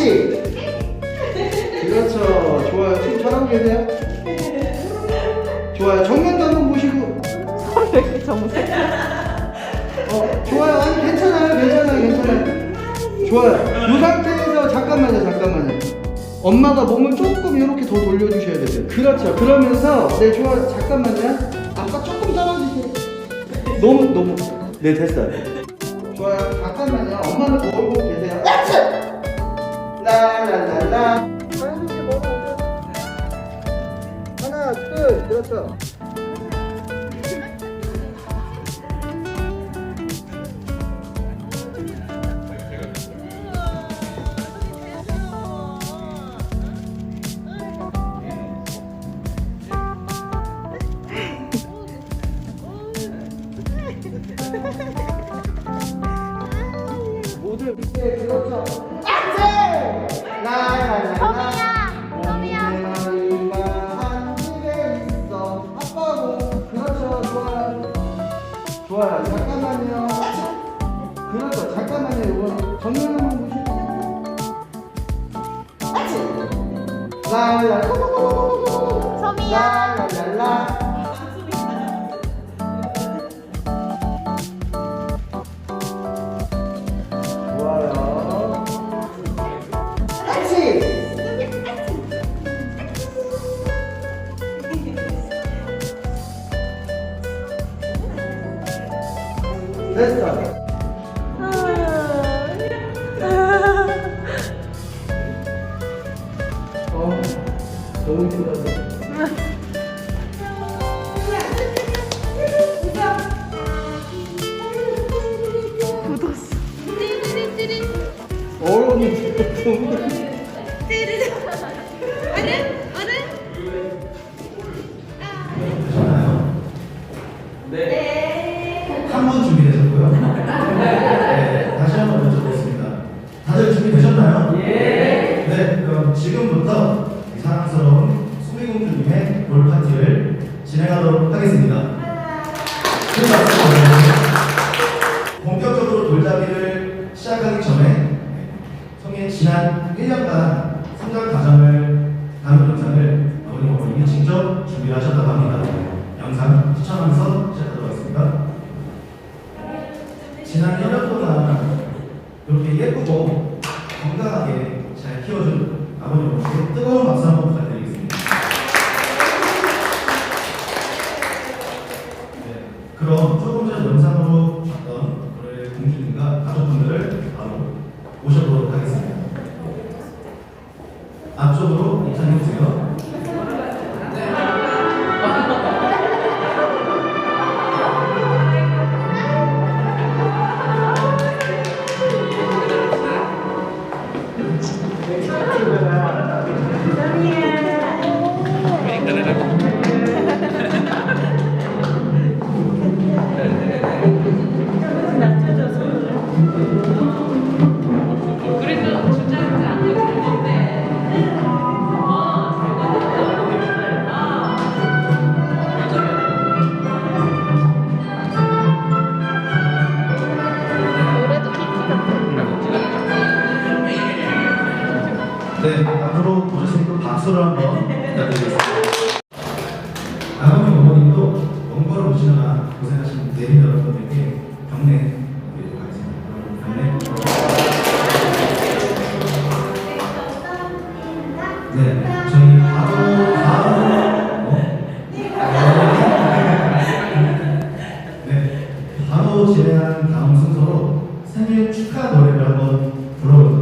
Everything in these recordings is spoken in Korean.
같이. 그렇죠. 좋아요. 지금 잘하고 계세요? 좋아요. 정면도 한번 보시고. 정색? 어 좋아요. 아니 괜찮아요. 괜찮아요. 괜찮아요. 좋아요. 이 상태에서 잠깐만요. 잠깐만요. 엄마가 몸을 조금 이렇게 더 돌려주셔야 되세요. 그렇죠. 그러면서 네 좋아요. 잠깐만요. 아빠 조금 떨어지세요. 너무 너무. 네 됐어요. 좋아요. 잠깐만요. 엄마는 거울 보고 계세요 라라라라 하나 둘 그렇죠. 모두 이렇게 그렇죠 보실게요 라라 소미야. 하겠습니다. 본격적으로 돌잡이를 시작하기 전에 성의 지난 1년간 성장 과정을 다룬 영상을 어머니 어머님이 직접 준비를 하셨다고 합니다. 영상 시청하면서 시작하도록 하겠습니다. 지난 1년 동안 이렇게 예쁘고 건강하게 잘 키워준 아버님 어머니 앞쪽으로 입장해주세요. 노 네, 앞으로 모셨으니까 박수를 한번 부탁드리겠습니다. 아버님, 어머님도 먼 걸음 오시느라 고생하신 내린 여러분들께 경례 드리도록 하겠습니다. 경례. 네, 저희 바로 다음 어? 네, 바로 진행한 다음 순서로 생일 축하 노래를 한번 불러볼 건데요.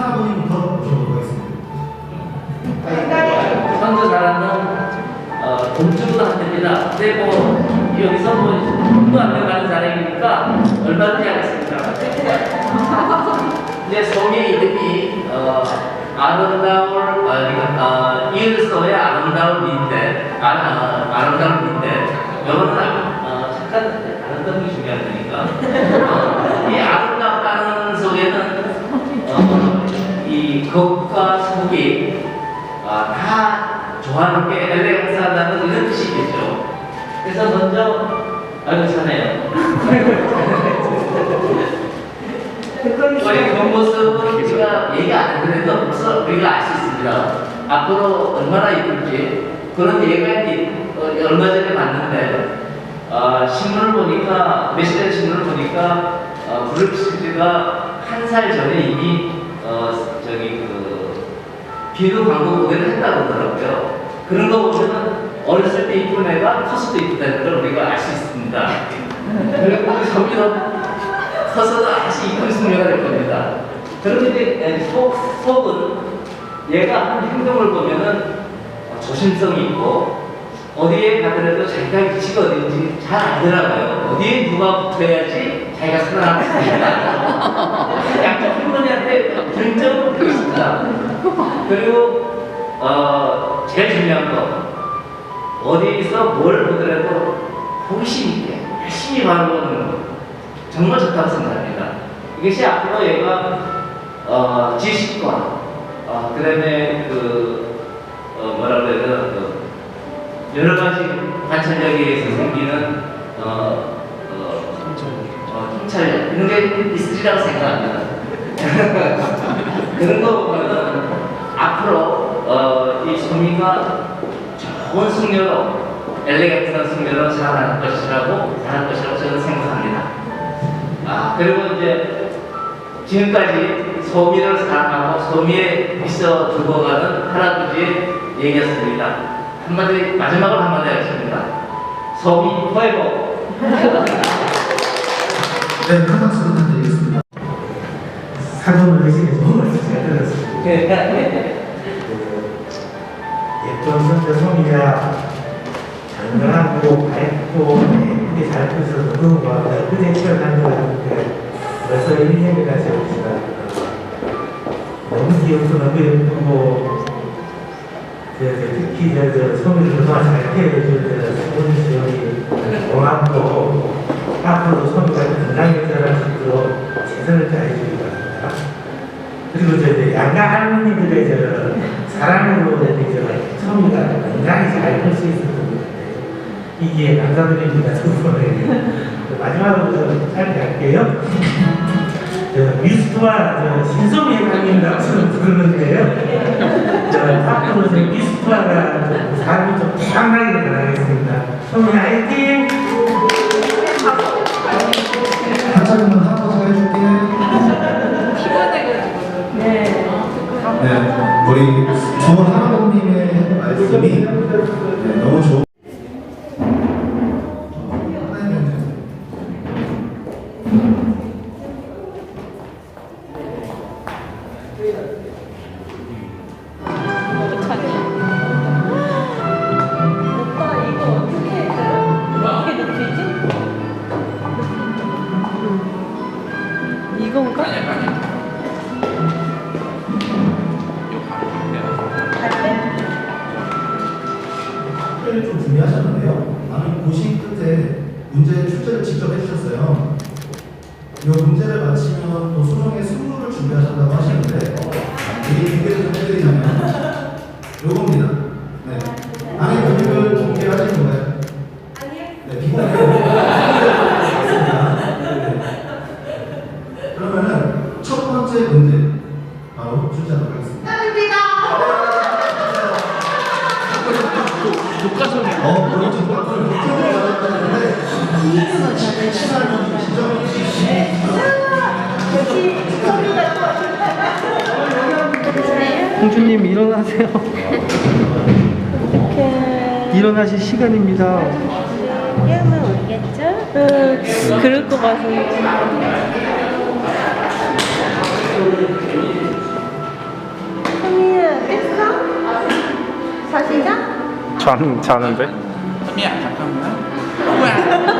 심판아버님부터 모셔보도록 하겠습니다. 선수 잘하는 어, 동주도 안 됩니다. 뭐 여기서 뭐 돈도 안 들어가는 자랑이니까 얼마든지 하겠습니다. 이제 소미 이름이 어, 아름다울 어, 어, 이을소의 아름다운 민대 아, 어, 아름다운 민대 이거는 어, 아름다운 게 중요한 거니까 어, 이 아름 이 겉과 속이 아, 다 조화롭게 엘레강스하다는 이런 뜻이겠죠. 그래서 먼저 아이고 차네요. 우리 그 모습은 제가 얘기 안 해도 벌써 우리가 알 수 있습니다. 앞으로 얼마나 이쁠지 그런 얘기가 있- 어, 얼마 전에 봤는데 어, 신문을 보니까 메시지 신문을 보니까 어, 브룩 시즈가 한 살 전에 이미 어, 저기 그 비누 광고 모델을 했다고 그러더라고요. 그런 거 보면은 어렸을 때 이쁜 애가 커서도 이쁘다는 걸 우리가 알 수 있습니다. 그리고 소미도 커서도 아주 이쁜 숙녀가 될 겁니다. 그런데 속, 속은 얘가 하는 행동을 보면은 어, 조심성이 있고 어디에 가더라도 자기가 위치가 어딘지 잘 알더라고요. 어디에 누가 붙어야지 자기가 있다. 양쪽 할머니한테 하고 있습니다. 그리고 어, 제일 중요한 거 어디서 뭘 보더라도 호기심 있게 열심히 바라보는 거 정말 좋다고 생각합니다. 이것이 앞으로 얘가 어, 지식과 어, 그다음에 그 어, 뭐라 그래야 되나 그 여러 가지 관찰력에 의해서 생기는 어, 어, 이런 게 있으리라고 생각합니다. 그런 거 보면은 앞으로 어, 이 소미가 좋은 숙녀로 엘레강트한 숙녀로 살아날 것이라고 살아날 것이라고 저는 생각합니다. 아 그리고 이제 지금까지 소미를 사랑하고 소미에 있어 두고 가는 할아버지의 얘기였습니다. 한마디 마지막으로 한마디 하겠습니다. 소미 포에버. 네, 큰 박수 부탁드리겠습니다. 잘 들었습니다. 예쁜 선배 소미가 장관하고 밝고 예쁘게 잘 커서 너무. 그대 태어난 것 같은데 벌써 1년이 가셨습니다. 너무 귀엽고 너무 예쁘고 특히 저, 저 소미를 그동안 잘 케어해줄 때 소미 지원이 고맙고 앞으로도 소미가 건강히 자랄 수 있도록 최선을 다해 주기 바랍니다. 그리고 저 이제 양가 할머니들의 저 사랑으로 이제 저 소미가 건강히 잘 클수 같아요. 이 기회에 감사드립니다. 두 분에게. 마지막으로 저 짧게 할게요. 저 미스트와 회장님이라고 저는 부르는데요. 저 앞으로 좀 사람이 좀 상당히 변하겠습니다. 소미 화이팅! 우리 좋은 할아버님의 말씀이 네, 너무 좋은. 하나 공주님 일어나세요. 이렇게 일어나실 시간입니다. 깨우면 울겠죠? 그럴 것 같은데 성희야 깼어? 자시자? 자는 자는데? 아이고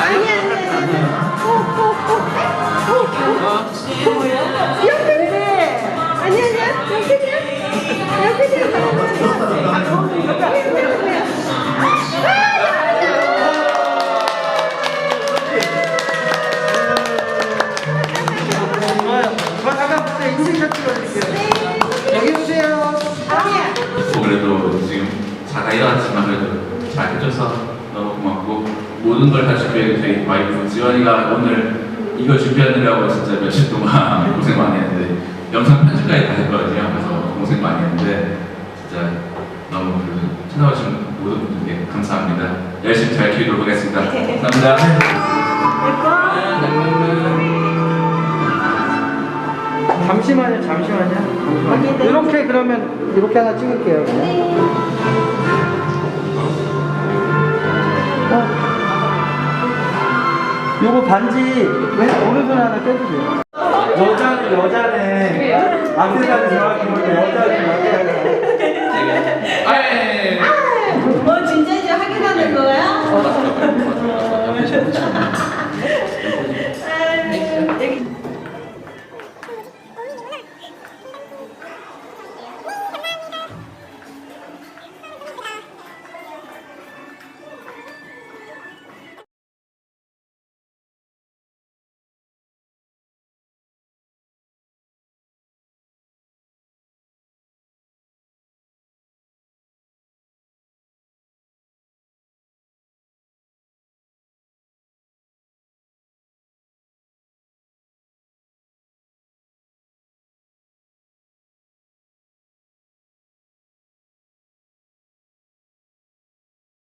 아니 아니 아니. 옆에 그래. 저희 와이프 지원이가 오늘 이걸 준비하느라고 진짜 며칠 동안 고생 많이 했는데 영상 편집까지 다 했거든요. 그래서 고생 많이 했는데 진짜 너무 그래도 찾아오신 모든 분들께 감사합니다. 열심히 잘 키우도록 하겠습니다. 감사합니다. 잠시만요 잠시만요 잠시만요 이렇게 그러면 이렇게 하나 찍을게요 그냥. 어. 요거 반지 왜 오른손 하나 빼주세요. 여자는 여자네. 악세사리 좋아하는데 여자는 여자네. 아예. 아, 뭐 진짜 이제 확인하는 거야?